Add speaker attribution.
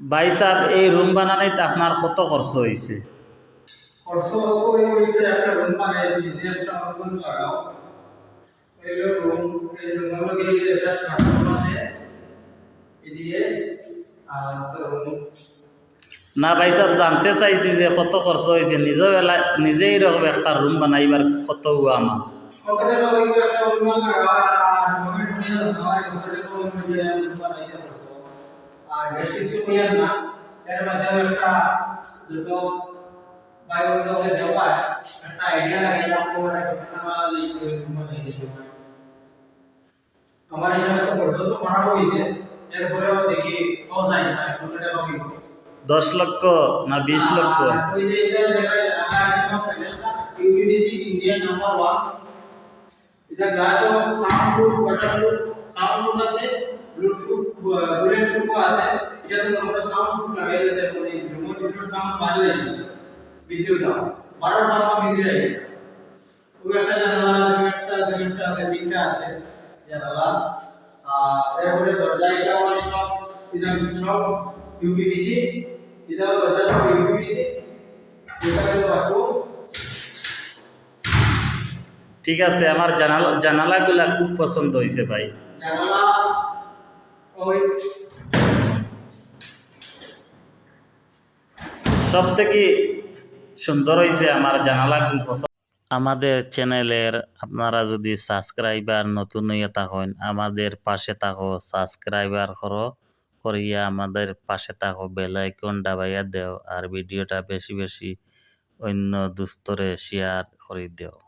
Speaker 1: ভাই সাহেব এই রুম বানানোতে আপনার কত খরচ হয়েছে
Speaker 2: খরচ ওই ওইতে একটা রুম বানিয়ে দিয়েছি একটা অনুগুণ লাগাও। এইগুলো রুম এই রুমের মধ্যে একটা বাথরুম আছে এদিকে আর তো
Speaker 1: না ভাই সাহেব জানতে চাইছি যে কত খরচ হয়েছে এলা নিজেই এরকম একটা রুম বানাইবার কত হুয়া আমার
Speaker 2: কত টাকা ওই একটা অনুমান লাগাও আর গভর্নমেন্ট নিয়ে আমার কত টাকা ওই মধ্যে রুম বানাইতে পারছ আর বেশি কিছু কইয়া না এর মাধ্যমে একটা যত বায়ুমণ্ডলে দেওয়া একটা আইডিয়া লাগিয়ে রাখব আর কত টাকা লিখ করে রুম বানিয়ে দিতে পারি আমার হিসাবে তো খরচ তো করা হয়েছে এরপরেও দেখি পাওয়া যায় না কত টাকা হইব
Speaker 1: দশ লক্ষ না বিশ লক্ষ
Speaker 2: আর ওই এটা এটা সাউন্ড সাউন্ড আছে ব্লুটুথ বুলেট প্রুফ আছে। এটা তো আমরা সাউন্ড প্রুফ লাগাই আছে মানে রিমোট কন্ট্রোল সাউন্ড বাড়লে বিদ্যুৎ দাও। বারো সাউন্ড বিদ্যুৎ যায় ওই একটা জানালা আছে একটা একটা আছে তিনটা আছে, জানালা। আর এরপরে দরজা এটা মানে সব, এটা সব ইউপিভিসি এটা দরজা, সব ইউপিভিসি এটাকে রাখব
Speaker 1: ঠিক আছে, আমার জানালা, জানালাগুলা খুব পছন্দ হয়েছে ভাই।
Speaker 2: জানালা ওই
Speaker 1: সব থেকে সুন্দর হয়েছে আমার পছন্দ আমাদের চ্যানেলের আপনারা যদি সাবস্ক্রাইবার নতুন হইয়া থাকেন আমাদের পাশে থাকো সাবস্ক্রাইবার করো করিয়া আমাদের পাশে থাকো বেল আইকন দাবাইয়া দেও আর ভিডিওটা বেশি বেশি অন্য দুস্তরে শেয়ার করে দেও।